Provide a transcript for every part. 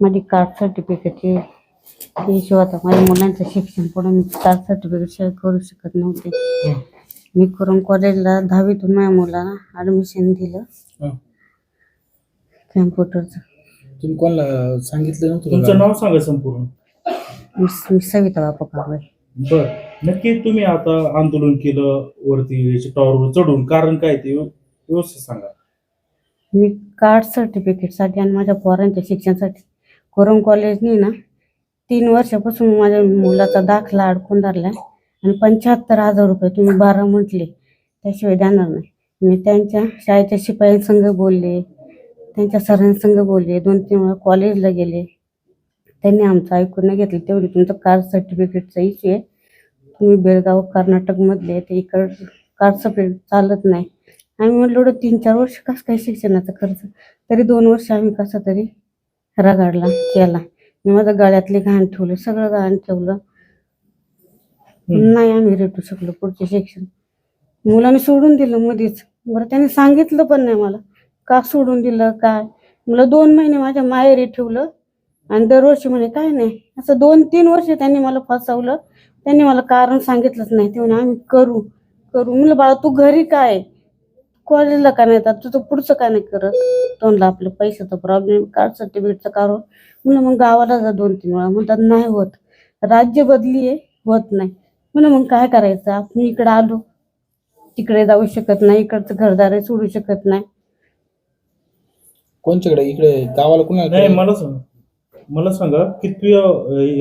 माझी caste सर्टिफिकेटची issue होता. माझ्या मुलांचं शिक्षण पुढे मी कास्ट सर्टिफिकेट शिवाय करू शकत नव्हते. मी करून कॉलेजला दहावीतून माझ्या मुलाला ॲडमिशन दिलं. कॅम्प्युटरचं तुम्ही कोणाला सांगितलं नव्हतं का? तुमचं नाव सांगा संपूर्ण. मी सविता बापा कांबळे बर. नक्की तुम्ही आता आंदोलन केलं वरती याच्या टॉवरवर चढून. कारण काय ते व्यव- व्यवस्थित सांगा. मी कास्ट सर्टिफिकेटसाठी आणि माझ्या पोरांच्या शिक्षणासाठी. कोरम कॉलेजनी ना तीन वर्षापासून माझ्या मुलाचा दाखला अडकून धरला आणि पंच्याहत्तर हजार रुपये तुम्ही बारा म्हटले त्याशिवाय देणार नाही. मी त्यांच्या शाळेच्या शिपायांसंग बोलले त्यांच्या सरांसंग बोलले दोन तीन वेळा कॉलेजला गेले. त्यांनी आमचं ऐकून नाही घेतलं तेवढी तुमचं कास्ट सर्टिफिकेटचा इश्यू आहे. तुम्ही बेळगाव कर्नाटकमधले ते इकडं कास्ट सर्टिफिकेट चालत नाही. आम्ही म्हटलं एवढं तीन चार वर्ष कसं काय शिक्षणाचा खर्च तरी दोन वर्ष आम्ही कसा तरी रगाडला केला. मी माझं गळ्यातले घाण ठेवलं सगळं घाण ठेवलं. नाही आम्ही रेटू शकलो पुढचे शिक्षण. मुलाने सोडून दिलं मध्येच बरं त्याने सांगितलं पण नाही मला. का सोडून दिलं काय? मला दोन महिने माझ्या माहेरी ठेवलं आणि दरवर्षी म्हणे काय नाही. असं दोन तीन वर्ष त्यांनी मला फसवलं. त्यांनी मला कारण सांगितलंच नाही. ते म्हणे आम्ही करू करू. म्हणलं बाळा तू घरी काय कॉलेजला का नाही जात? तुझं पुढचं का नाही करत? तोंडला आपलं पैशाचा प्रॉब्लेम कार्ड सर्टिफिकेटचा कारण म्हणलं मग गावाला जा दोन तीन वेळा. म्हणतात नाही होत. राज्य बदली आहे होत नाही. म्हणलं मग काय करायचं? आपण इकडे आलो. तिकडे जाऊ शकत नाही इकडचं घरदार सोडू शकत नाही. कोणच्याकडे? इकडे गावाला नाही कुणाला मला सांगा. मला सांगा कितवी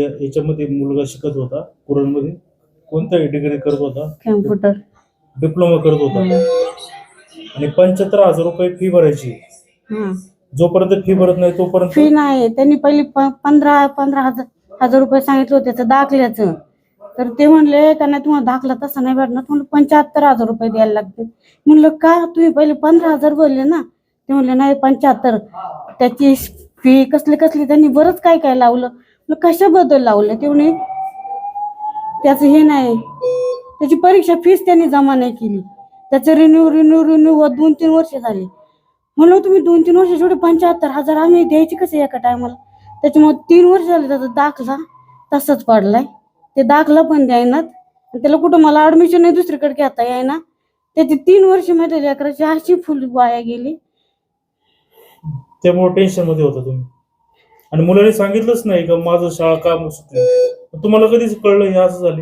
याच्यामध्ये मुलगा शिकत होता? कुरणमध्ये? कोणत्या डिग्री करत होता? कॅम्प्युटर डिप्लोमा करत होता. आणि पंच्याहत्तर हजार रुपये फी भरायची. हा जोपर्यंत फी भरत नाही तोपर्यंत फी नाही. त्यांनी पहिली प- पंधरा पंधरा हजार हजार रुपये सांगितलं होते त्याचं दाखल्याचं. तर ते म्हणले नाही तुम्हाला दाखला तसा नाही भेटणार तुम्हाला पंच्याहत्तर हजार रुपये द्यायला लागतील. म्हणलं का? तुम्ही पहिले पंधरा हजार बोलले ना? ते म्हणले नाही पंच्याहत्तर. त्याची फी कसली कसली त्यांनी बरंच काय काय लावलं? म्हणलं कशाबद्दल लावलं? ते म्हणे त्याचं हे नाही. त्याची परीक्षा फीस त्यांनी जमा नाही केली. त्याचं रिन्यू रिन्यू रिन्यू होत दोन तीन वर्ष झाली. म्हणलं तुम्ही दोन तीन वर्ष जेवढे पंच्याहत्तर हजार आम्ही द्यायचे कसे एका टायमाला त्याच्यामुळे तीन वर्ष झाले त्याचा दाखला तसाच पडलाय. ते दाखला पण द्यायनात. आणि त्याला कुठं मला ऍडमिशन नाही दुसरीकडे घेता येईना त्याची तीन वर्ष माझ्या लेकराची अशी फुल वाया गेली. त्यामुळे टेन्शनमध्ये होता तुम्ही. आणि मुलांनी सांगितलंच नाही का माझं शाळा काम सुटली तुम्हाला कधीच कळलं हे असं झाले.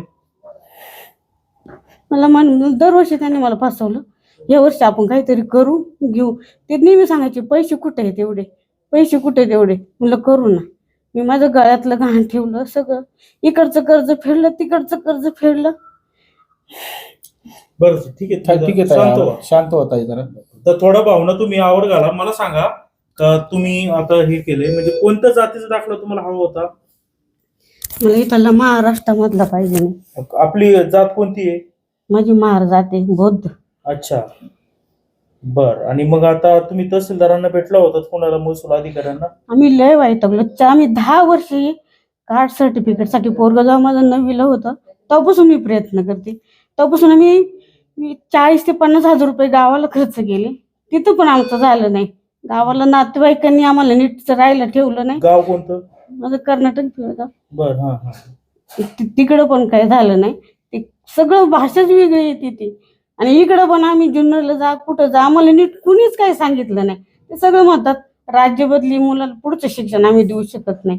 मला म्हण दरवर्षी त्यांनी मला फसवलं. या वर्षी आपण काहीतरी करू घेऊ. ते नेहमी सांगायचे पैसे कुठे आहेत एवढे? पैसे कुठे आहेत एवढे? म्हणलं करू ना. मी माझं गळ्यातलं घाण ठेवलं सगळं. इकडचं कर्ज फेडलं तिकडचं कर्ज फेडलं. बरं ठीक आहे ठीक आहे शांत व्हा. शांत होता जरा. तर थोडा भावना तुम्ही आवर घाला. मला सांगा का तुम्ही आता हे केले म्हणजे कोणत्या जातीचा दाखला तुम्हाला हवा होता? मला इथला महाराष्ट्रामधला पाहिजे. नाही आपली जात कोणती आहे? माझी महार जाते बौद्ध अच्छा. बर. आणि मग आता तुम्ही तहसीलदारांना भेटला होता कोणाला महसूल अधिकाऱ्यांना? आम्ही लय वाईटगलो आम्ही दहा वर्षे कार्ड सर्टिफिकेटसाठी पोरग जेव्हा माझं नववीला होतं. तेव्हापासून मी प्रयत्न करते. तेव्हापासून आम्ही मी चाळीस ते पन्नास हजार रुपये गावाला खर्च केले. तिथं पण आमचं झालं नाही. गावाला नातेवाईकांनी आम्हाला नीट राहायला ठेवलं नाही. गाव कोणतं? माझं कर्नाटक. बर हा तिकडं पण काही झालं नाही. सगळं भाषाच वेगळी येते ती आणि इकडं पण आम्ही जुन्नरला जा कुठं जा आम्हाला नीट कुणीच काही सांगितलं नाही. ते सगळं म्हणतात राज्य बदली मुलाला पुढचं शिक्षण आम्ही देऊ शकत नाही.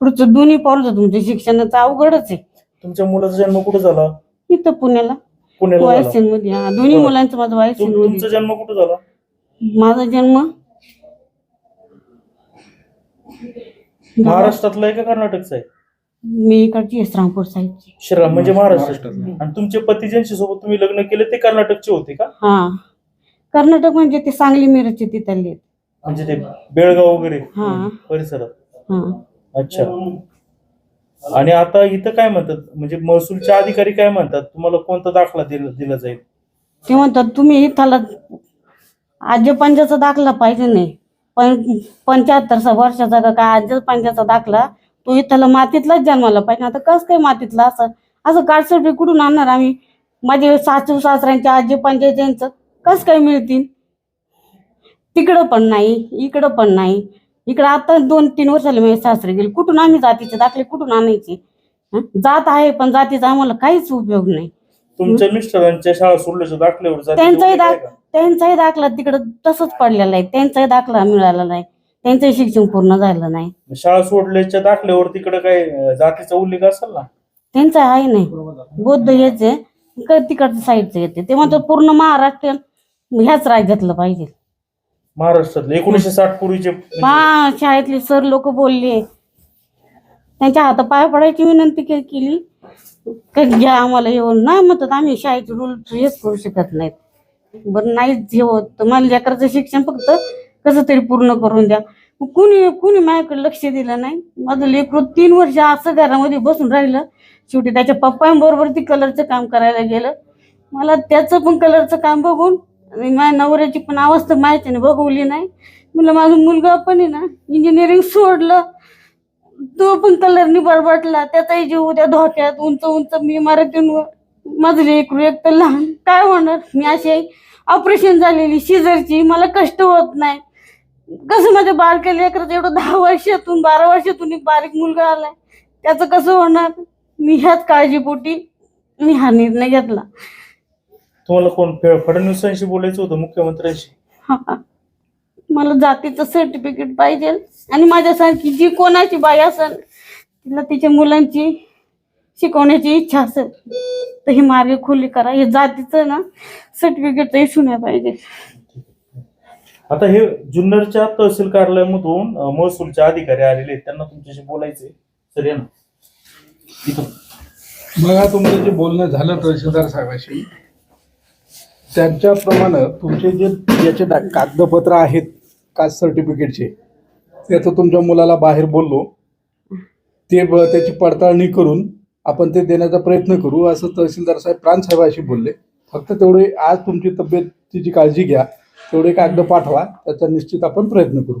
पुढचं दोन्ही पावलं तुमच्या शिक्षणाचं अवघडच आहे. तुमच्या मुलाचा जन्म कुठे झाला? इथं पुण्याला. पुण्याला झाला. वायसेन मध्ये हा दोन्ही बरं. मुलांचं माझं वायसेन तुम- तुमचा मध्ये जन्म कुठे झाला? माझा जन्म महाराष्ट्रातला आहे का कर्नाटकचा आहे? मी इकडची आहे, रामपूर साईडची. श्रीराम म्हणजे महाराष्ट्र महाराष्ट्रातला. आणि तुमचे पती ज्यांच्यासोबत तुम्ही लग्न केले ते कर्नाटकचे होते का? हा. कर्नाटक म्हणजे ते सांगली मिरची तिथले आहेत. म्हणजे ते बेळगाव वगैरे हा. परिसरात. हा. अच्छा. आणि आता इथं काय म्हणतात? म्हणजे महसूलचे अधिकारी काय म्हणतात? तुम्हाला कोणता दाखला दिला दिला जाईल? ते म्हणतात तुम्ही इथला आजी पंजाचा दाखला पाहिजे नाही. पण पंच्याहत्तर वर्षाचा का काय आजी पंजाचा दाखला तो इथला मातीतलाच जन्माला पाहिजे. आता कसं काय मातीतला असं? असं कार्ड सर्टिफिकेट कुठून आणणार आम्ही? माझे सासू सासऱ्यांचे आजी पंचायतींचं कसं काय मिळतील? तिकडं पण नाही इकडं पण नाही. इकडे आता दोन तीन वर्ष झाले माझे सासरे गेले. कुठून आम्ही जातीचे दाखले? कुठून आणायचे? जात आहे पण जातीचा आम्हाला काहीच उपयोग नाही. तुमच्या मिस्टरांच्या शाळा सोडल्याच्या दाखल्यावर त्यांचाही दाख? त्यांचाही दाखला तिकडं तसंच पडलेला आहे. त्यांचाही दाखला मिळाला नाही त्यांचंही शिक्षण पूर्ण झालं नाही. शाळा सोडल्याच्या दाखल्यावर तिकडे काय जातीचा उल्लेख असेल ना? त्यांचं आहे नाही. बौद्ध का तिकडच्या साईडचं येते. ते म्हणतात पूर्ण महाराष्ट्रीयन ह्याच राज्यातलं पाहिजे. महाराष्ट्रातले. एकोणीशे साठ पूर्वीचे म्हणजे हा शाळेतले सर लोक बोलले. त्यांच्या हाता पाय पडायची विनंती के- केली. का घ्या आम्हाला येऊन. नाही म्हणतात आम्ही शाळेचे रूल हेच करू शकत नाहीत. बरं नाही जे होत. तर मला लेकराचं शिक्षण फक्त कसं तरी पूर्ण करून द्या. मग कुणी कुणी माझ्याकडे लक्ष दिलं नाही. माझं लेकरू तीन वर्ष असं घरामध्ये बसून राहिलं. शेवटी त्याच्या पप्पांबरोबर ती कलरचं काम करायला गेलं. मला त्याचं पण कलरचं काम बघून आणि माझ्या नवऱ्याची पण अवस्था माहितीने बघवली नाही. म्हणलं माझा मुलगा पण आहे ना इंजिनिअरिंग सोडलं. तो पण कलरनी बडबडला त्याचाही जीव उद्या धोक्यात. उंच उंच मी इमारतींवर माझं लेकरू एक तर लहान. काय होणार? मी अशी ऑपरेशन झालेली शिजरची मला कष्ट होत नाही. कसं माझ्या बारक्या लेकराचं एवढं दहा वर्षातून बारा वर्षातून एक बारीक मुलगा आलाय. त्याचं कसं होणार? मी ह्याच काळजीपोटी मी हा निर्णय घेतला. तुम्हाला कोण फे- फडणवीसांशी बोलायचं होतं मुख्यमंत्र्यांशी? हा. मला जातीचं सर्टिफिकेट पाहिजे आणि माझ्यासारखी जी कोणाची बाई असेल तिला तिच्या मुलांची शिकवण्याची इच्छा असेल तर ही मार्ग खुली करा. हे जातीचं ना सर्टिफिकेट इश्यू नाही पाहिजे. आता हे जुन्नरच्या तहसील कार्यालयामधून महसूलच्या महसूलचे अधिकारी आलेले आहेत त्यांना तुमच्याशी बोलायचे सर या ना. इथं. बघा तुमचं जे बोलणं झालं तहसीलदार साहेबाशी त्यांच्याप्रमाणे तुमचे जे याचे डा- कागदपत्र आहेत कास्ट सर्टिफिकेटचे त्याचं तुमच्या मुलाला बाहेर बोललो. ते ब- त्याची पडताळणी करून आपण ते देण्याचा प्रयत्न करू असं तहसीलदार साहेब प्रांतसाहेबाशी बोलले. फक्त तेवढे आज तुमची तब्येतीची काळजी घ्या. तेवढे कागद पाठवा त्याचा निश्चित आपण प्रयत्न करू.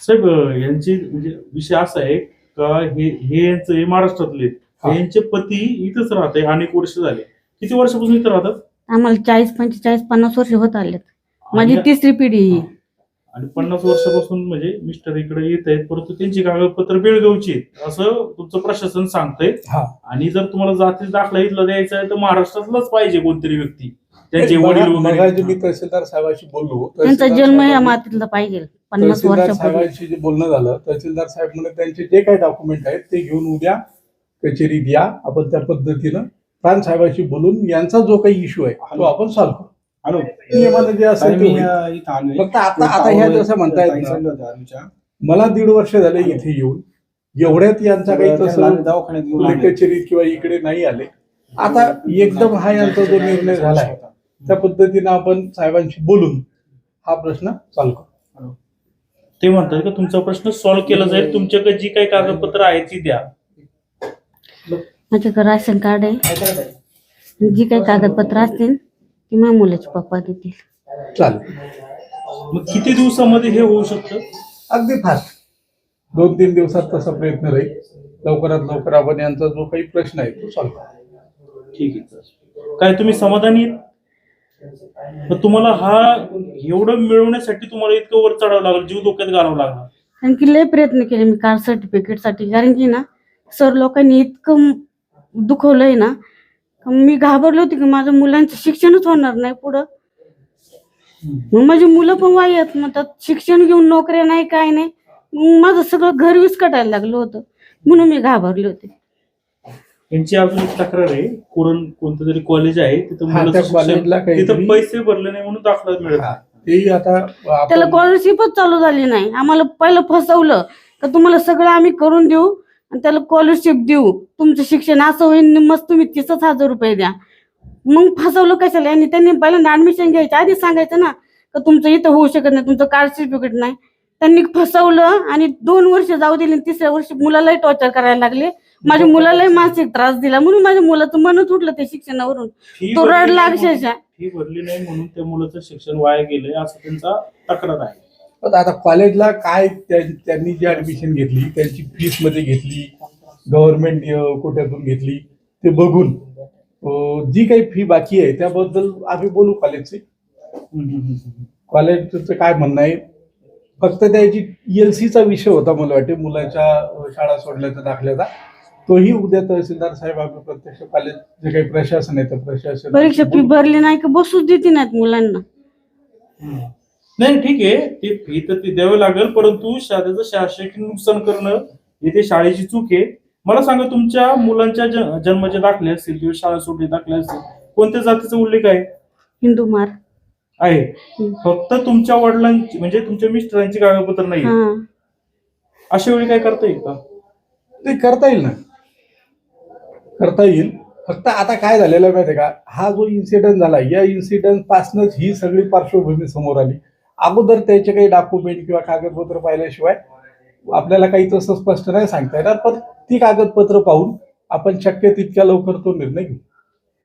साहेब यांची म्हणजे विषय असा आहे का हे हे यांचं हे महाराष्ट्रातले. हा. यांचे पती इथंच राहते अनेक वर्ष झाले. किती वर्षापासून इथं राहतात? आम्हाला चाळीस पंचेचाळीस पन्नास वर्ष होत आलेत. माझी आणि- तिसरी पिढी ही. आणि पन्नास वर्षापासून म्हणजे मिस्टर इकडे येत आहेत परंतु त्यांची कागदपत्र बेळगावची आहेत असं तुमचं प्रशासन सांगतंय. हा. आणि जर तुम्हाला जाती दाखला इथला द्यायचा आहे तर महाराष्ट्रातलाच पाहिजे कोणतरी व्यक्ती. त्यांचे वडील मगाशी मी तहसीलदार साहेबाशी बोललो. त्यांचा तहसीलदार जन्म या साहेबांनी- मातीतला पाहिजे. पन्नास तहसीलदार वर्षापूर्वी. साहेबांशी जे बोलणं झालं तहसीलदार साहेब म्हणे त्यांचे जे काही डॉक्युमेंट आहेत ते घेऊन उद्या कचेरीत या आपण त्या पद्धतीनं प्रांत साहेबांशी बोलून यांचा जो काही इश्यू आहे तो आपण सॉल्व्ह करू. हॅलो नियमानं जे असेल ते होईल. फक्त आता आता ह्या म्हणतायत ना. मला दीड वर्ष झाले इथे येऊन. एवढ्यात यांचा काही तसं दवाखान्यात घेऊन. कचेरीत किंवा इकडे नाही आले. आता एकदम हा यांचा जो निर्णय झालाय त्या पद्धतीनं आपण साहेबांशी बोलून हा प्रश्न सॉल्व्ह करू. ते म्हणतात की तुमचा प्रश्न सॉल्व्ह केला जाईल तुमच्याकडे जी काही कागदपत्र आहेत ती द्या. माझ्याकडे राशन कार्ड आहे. जी काही कागदपत्र असतील ती माझ्या मुलाचे पप्पा देतील. चालेल. मग किती दिवसामध्ये हे होऊ शकतं? अगदी फास्ट दोन तीन दिवसात तसा प्रयत्न राहील. लवकरात लवकर आपण यांचा जो काही प्रश्न आहे तो सॉल्व्ह करू. ठीक आहे. काय तुम्ही समाधानी आहेत? मग तुम्हाला हा एवढं मिळवण्यासाठी तुम्हाला इतकं वर चढावं लागलं जीव धोक्यात घालावं लागणार कारण की लय प्रयत्न केले मी कार सर्टिफिकेटसाठी. कारण की ना सर लोकांनी इतकं दुखवलंय ना मी घाबरले होते की माझ्या मुलांचं शिक्षणच होणार नाही पुढं. मग माझी मुलं पण वाईट म्हणतात शिक्षण घेऊन नोकऱ्या नाही काय नाही. मग माझं सगळं घर विस्कटायला लागलं होतं. म्हणून मी घाबरले होते. यांची अजून एक तक्रार आहे. कुरण कोणतं तरी कॉलेज आहे तिथं हा, मुलाचं त्या शिक्षण- कॉलेजला काहीतरी- तिथं पैसे भरले नाही म्हणून दाखला मिळत हा, नाही. तेही आता त्याला स्कॉलरशिपच चालू झाली नाही. आम्हाला पहिलं फसवलं. का तुम्हाला सगळं आम्ही करून देऊ आणि त्याला स्कॉलरशिप देऊ. तुमचं शिक्षण असं होईल मस्त तुम्ही तीसच हजार रुपये द्या. मग फसवलं कशाला? आणि त्यांनी पहिल्यांदा ऍडमिशन घ्यायच्या आधी सांगायचं ना का तुमचं इथं होऊ शकत नाही तुमचं कार्ड सर्टिफिकेट नाही. त्यांनी फसवलं आणि दोन वर्ष जाऊ दिली आणि तिसऱ्या वर्षी मुलालाही टॉर्चर करायला लागले. माझ्या मुलालाही मानसिक त्रास दिला. म्हणून माझ्या मुलाचं मनच उठलं ते शिक्षणावरून. फी तो भरली रडला नाही म्हणून- अक्षरशः. फी भरली नाही म्हणून त्या मुलाचं शिक्षण वाया गेलंय असं त्यांचा तक्रार आहे. पण आता कॉलेजला काय त्या- त्यांनी जी ऍडमिशन घेतली त्यांची फीसमध्ये घेतली गव्हर्नमेंट कोट्यातून घेतली ते बघून अं, जी काही फी बाकी आहे त्याबद्दल आम्ही बोलू कॉलेजचे हम्म, हम्म, हम्म. कॉलेजचं काय म्हणणं आहे? फक्त त्याची एलसीचा विषय होता मला वाटते मुलाच्या शाळा सोडल्याचा दाखल्याचा. तोही उद्या तहसीलदार साहेब आम्ही प्रत्यक्ष कॉलेज जे काही प्रशासन आहे त्या प्रशासन परीक्षा फी भरली नाही का? बसूच देते नाहीत मुलांना. नाही ठीक आहे. ते फी तर ते द्यावं लागेल परंतु शाळेचं शासकीय नुकसान करणं हे ते शाळेची चूक आहे. मला सांगा तुमच्या मुलांच्या जन्माचे दाखले असतील किंवा शाळा सोडले दाखले असतील कोणत्या जातीचा उल्लेख आहे? हिंदू मार. आहे. फक्त तुमच्या वडिलांची म्हणजे तुमच्या मिस्टरांची कागदपत्र नाही हा. अशा वेळी काय करता येईल का? ते करता येईल ना. करता येईल. फक्त आता काय झालेलं आहे माहितीये का? हा जो इन्सिडेंट झाला या इन्सिडेंट पासूनच ही सगळी पार्श्वभूमी समोर आली. अगोदर त्याचे काही डॉक्युमेंट किंवा कागदपत्र पाहिल्याशिवाय आपल्याला काही तसं स्पष्ट नाही सांगता येणार पण ती कागदपत्र पाहून आपण शक्य तितक्या लवकर तो निर्णय घेऊ.